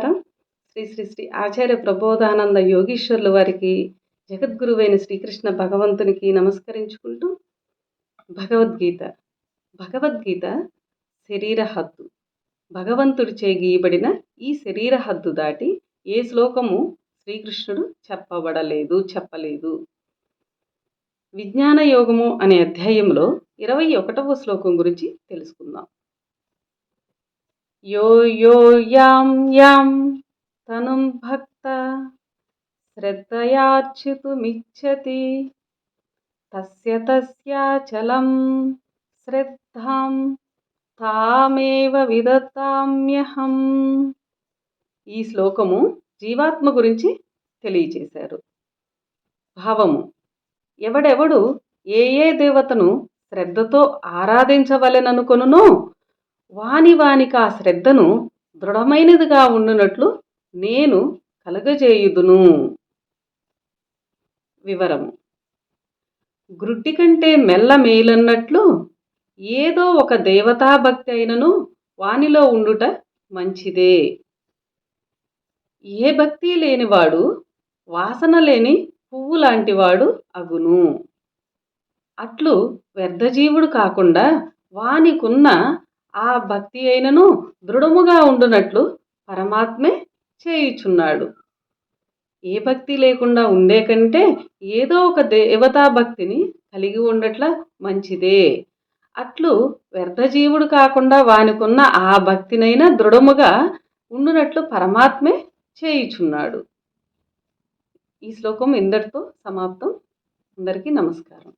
నమస్కారం. శ్రీ శ్రీ శ్రీ ఆచార్య ప్రబోధానంద యోగీశ్వర్ల వారికి జగద్గురువైన శ్రీకృష్ణ భగవంతునికి నమస్కరించుకుంటూ భగవద్గీత. భగవద్గీత శరీర హద్దు. భగవంతుడిచే గీయబడిన ఈ శరీర హద్దు దాటి ఏ శ్లోకము శ్రీకృష్ణుడు చెప్పబడలేదు చెప్పలేదు. విజ్ఞాన యోగము అనే అధ్యాయంలో ఇరవై ఒకటవ శ్లోకం గురించి తెలుసుకుందాం. యో యో యాం యాం తను భక్త శ్రద్ధయార్చితుమిచ్చతి తస్య తస్యాచలం శ్రద్ధాం తామేవ విదతామ్యహం ఈ శ్లోకము జీవాత్మ గురించి తెలియచేశారు. భావము ఎవడెవడు ఏ ఏ దేవతను శ్రద్ధతో ఆరాధించవలెననుకొనునో వాని వానికి ఆ శ్రద్ధను దృఢమైనదిగా ఉండునట్లు నేను కలగజేయుదును. వివరము. గ్రుడ్డి కంటే మెల్ల మేలన్నట్లు ఏదో ఒక దేవతాభక్తి అయినను వానిలో ఉండుట మంచిదే. ఏ భక్తి లేనివాడు వాసన లేని పువ్వు లాంటివాడు అగును. అట్లు వ్యర్థజీవుడు కాకుండా వానికున్న ఆ భక్తి అయినను దృఢముగా ఉండునట్లు పరమాత్మే చేయుచున్నాడు. ఏ భక్తి లేకుండా ఉండే కంటే ఏదో ఒక దేవతా భక్తిని కలిగి ఉండట్ల మంచిదే. అట్లు వ్యర్థజీవుడు కాకుండా వానికున్న ఆ భక్తినైనా దృఢముగా ఉండునట్లు పరమాత్మే చేయుచున్నాడు. ఈ శ్లోకం ఇందరితో సమాప్తం. అందరికీ నమస్కారం.